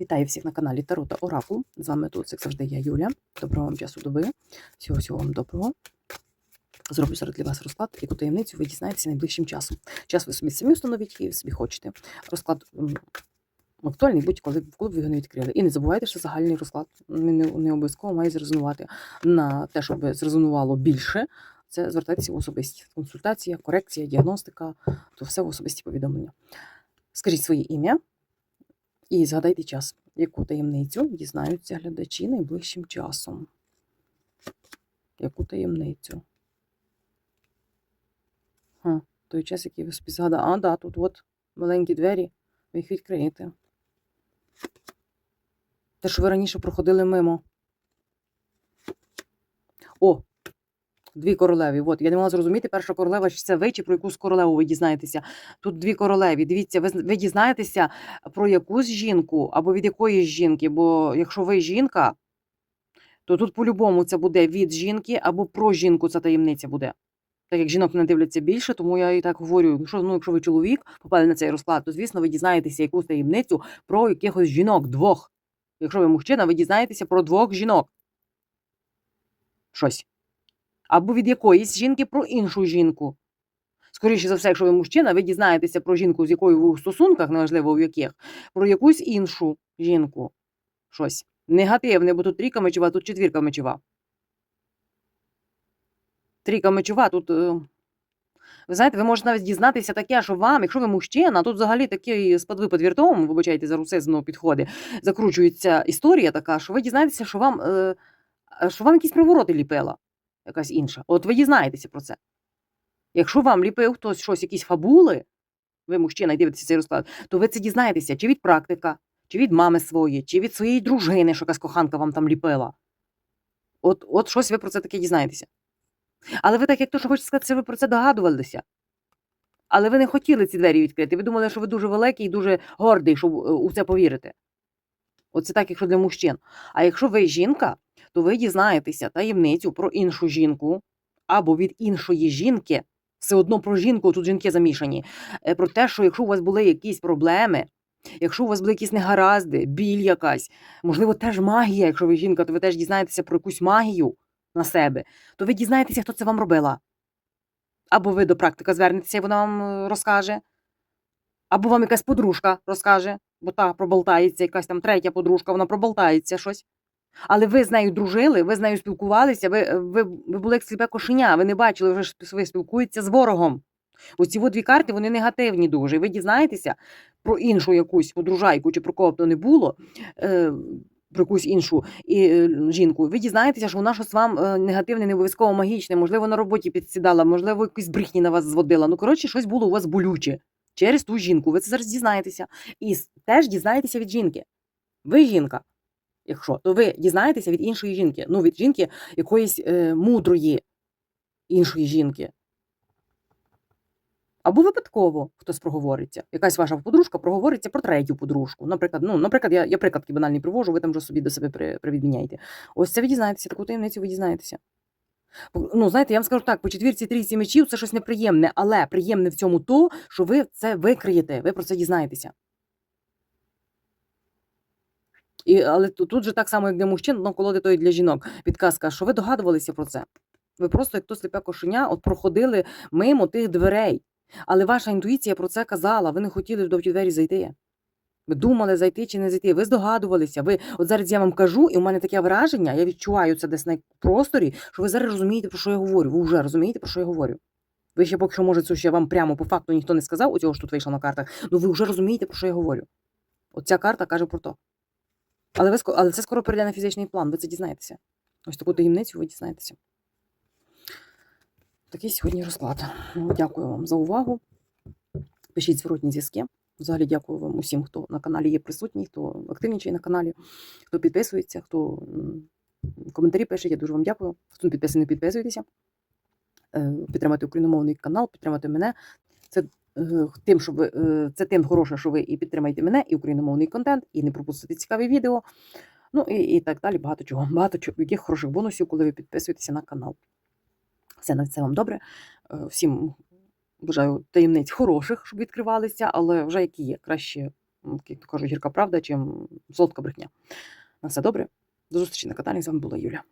Вітаю всіх на каналі Таро та Оракул. З вами тут, як завжди, я Юля. Доброго вам часу доби. Всього всього вам доброго. Зроблю зараз для вас розклад, яку таємницю ви дізнаєтеся найближчим часом. Час ви собі самі встановіть, ви собі хочете. Розклад актуальний будь-коли, коли б ви його не відкрили. І не забувайте, що загальний розклад не обов'язково має зрезонувати на те, щоб зрезонувало більше. Це звертайтеся в особисті. Консультація, корекція, діагностика, то все в особисті повідомлення. Скажіть своє ім'я, і згадайте час, яку таємницю дізнаються глядачі найближчим часом. Яку таємницю? Ха, той час, який ви собі згадали. А, да, тут от маленькі двері, ви їх відкриєте. Те, що ви раніше проходили мимо. О! Дві королеві. От, я не могла зрозуміти, перша королева, чи це ви, чи про якусь королеву ви дізнаєтеся. Тут дві королеві. Дивіться, ви, ви дізнаєтеся про якусь жінку або від якоїсь жінки. Бо якщо ви жінка, то тут по-любому це буде від жінки або про жінку ця таємниця буде. Так як жінок не дивляться більше, тому я і так говорю: якщо, ну, якщо ви чоловік попали на цей розклад, то звісно ви дізнаєтеся якусь таємницю про якихось жінок, двох. Якщо ви мужчина, ви дізнаєтеся про двох жінок. Щось. Або від якоїсь жінки про іншу жінку. Скоріше за все, якщо ви мужчина, ви дізнаєтеся про жінку, з якою ви у стосунках, неважливо в яких, про якусь іншу жінку. Щось. Негативне, бо тут трійка мечова, тут четвірка мечова. Трійка мечова, тут. е, Ви знаєте, ви можете навіть дізнатися таке, що вам, якщо ви мужчина, тут взагалі такий спадвипад віртом, вибачайте за русизну підходи, закручується історія така, що ви дізнаєтеся, що вам, е, що вам якісь привороти ліпила, якась інша. От ви дізнаєтеся про це. Якщо вам ліпив хтось щось, якісь фабули, ви мужчина і дивитеся цей розклад, то ви це дізнаєтеся чи від практика, чи від мами своєї, чи від своєї дружини, що якась коханка вам там ліпила. От, от щось ви про це таке дізнаєтеся. Але ви так, як то, що хочете сказати, ви про це догадувалися. Але ви не хотіли ці двері відкрити. Ви думали, що ви дуже великий і дуже гордий, щоб е, у це повірити. Оце так, якщо для мужчин. А якщо ви жінка, то ви дізнаєтеся таємницю про іншу жінку або від іншої жінки, все одно про жінку, тут жінки замішані, е, про те, що якщо у вас були якісь проблеми, якщо у вас були якісь негаразди, біль якась, можливо, теж магія, якщо ви жінка, то ви теж дізнаєтеся про якусь магію на себе, то ви дізнаєтеся, хто це вам робила. Або ви до практика звернетеся, і вона вам е, розкаже, або вам якась подружка розкаже, бо та проболтається, якась там третя подружка, вона проболтається щось. Але ви з нею дружили, ви з нею спілкувалися, ви, ви, ви були як сліпе кошеня, ви не бачили, вже ви спілкуєтеся з ворогом. Оці дві карти, вони негативні дуже. Ви дізнаєтеся про іншу якусь подружайку, чи про кого б то не було, е, про якусь іншу і, е, жінку. Ви дізнаєтеся, що вона щось вам е, негативне, не обов'язково магічне, можливо, на роботі підсідала, можливо, якісь брехні на вас зводила. Ну, коротше, щось було у вас болюче через ту жінку. Ви це зараз дізнаєтеся. І теж дізнаєтеся від жінки. Ви жінка. Якщо, то ви дізнаєтеся від іншої жінки, ну від жінки якоїсь е, мудрої іншої жінки. Або випадково хтось проговориться. Якась ваша подружка проговориться про третю подружку. Наприклад, ну, наприклад, я, я приклад банальний привожу, ви там вже собі до себе при, привідміняєте. Ось це ви дізнаєтеся, таку таємницю ви дізнаєтеся. Ну, знаєте, я вам скажу так, по четвірці трійці мечів це щось неприємне, але приємне в цьому то, що ви це викриєте, ви про це дізнаєтеся. І, але тут, же так само, як для мужчин, ну, колоди то і для жінок. Підказка, що ви догадувалися про це. Ви просто, як то сліпе кошеня, от проходили мимо тих дверей. Але ваша інтуїція про це казала, ви не хотіли до ті двері зайти. Ви думали, зайти чи не зайти. Ви здогадувалися. Ви, от зараз я вам кажу, і у мене таке враження, я відчуваю це десь на просторі, що ви зараз розумієте, про що я говорю. Ви вже розумієте, про що я говорю. Ви ще поки що, може, це ще вам прямо по факту ніхто не сказав, оцього ж тут вийшло на картах, ну ви вже розумієте, про що я говорю. Оця карта каже про то. Але, ви, але це скоро перейде на фізичний план, ви це дізнаєтеся. Ось таку таємницю ви дізнаєтеся. Такий сьогодні розклад. Ну, Дякую вам за увагу. Пишіть зворотні зв'язки. Взагалі дякую вам усім, хто на каналі є присутній, хто активнічає на каналі, хто підписується, хто коментарі пише. Я дуже вам дякую. Хто не підписаний, підписуйтеся. Е, Підтримати україномовний канал, підтримати мене. Це тим, що ви е, це тим хороше, що ви і підтримаєте мене, і україномовний контент, і не пропустите цікаві відео. Ну і, і так далі. Багато чого. Багато чого, яких хороших бонусів, коли ви підписуєтеся на канал. Все на це вам добре. Е, Всім бажаю таємниць хороших, щоб відкривалися, але вже які є, краще як кажуть, гірка правда, чим солодка брехня. На все добре. До зустрічі на каналі. З вами була Юля.